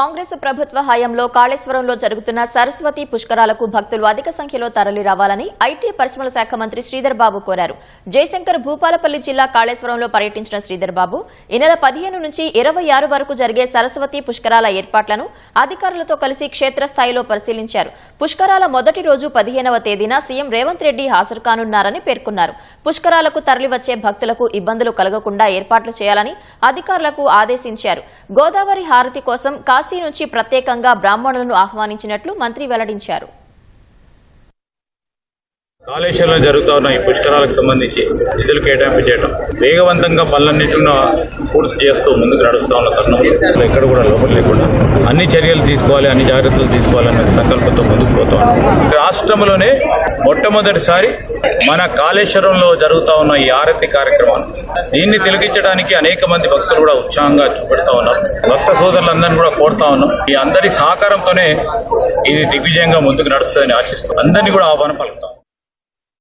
కాంగ్రెస్ ప్రభుత్వ హయాంలో కాళేశ్వరంలో జరుగుతున్న సరస్వతి పుష్కరాలకు భక్తులు అధిక సంఖ్యలో తరలి రావాలని ఐటీ పరిశ్రమల శాఖ మంత్రి శ్రీధర్ బాబు కోరారు. జయశంకర్ భూపాలపల్లి జిల్లా కాళేశ్వరంలో పర్యటించిన శ్రీధర్ బాబు ఈ నెల పదిహేను నుంచి ఇరవై ఆరు వరకు జరిగే సరస్వతి పుష్కరాల ఏర్పాట్లను అధికారులతో కలిసి క్షేత్రస్థాయిలో పరిశీలించారు. పుష్కరాల మొదటి రోజు పదిహేనవ తేదీన సీఎం రేవంత్ రెడ్డి హాజరు కానున్నారని పేర్కొన్నారు. పుష్కరాలకు తరలివచ్చే భక్తులకు ఇబ్బందులు కలగకుండా ఏర్పాట్లు చేయాలని అధికారులకు ఆదేశించారు. గోదావరి హారతి కోసం కాశీ నుంచి ప్రత్యేకంగా బ్రాహ్మణులను ఆహ్వానించినట్లు మంత్రి వెల్లడించారు. కాళేశ్వరంలో జరుగుతూ ఉన్న ఈ పుష్కరాలకు సంబంధించి నిధులు కేటాయింపు చేయడం వేగవంతంగా పనులన్నింటిలో పూర్తి చేస్తూ ముందుకు నడుస్తూ ఉన్న తరుణంలో ఎక్కడ కూడా లోపల లేకుండా అన్ని చర్యలు తీసుకోవాలి అన్ని జాగ్రత్తలు తీసుకోవాలనే సంకల్పంతో ముందుకు పోతా ఉన్నాం. రాష్ట్రంలోనే మొట్టమొదటిసారి మన కాళేశ్వరంలో జరుగుతూ ఉన్న ఈ ఆరతి కార్యక్రమాన్ని దీన్ని తిలకించడానికి అనేక మంది భక్తులు కూడా ఉత్సాహంగా చూపెడతా ఉన్నారు. భక్త సోదరులందరినీ కూడా కోరుతా ఉన్నాం. ఈ అందరి సహకారంతోనే ఇది దిగ్విజయంగా ముందుకు నడుస్తుందని ఆశిస్తూ అందరినీ కూడా ఆహ్వానం పలుకుతాం.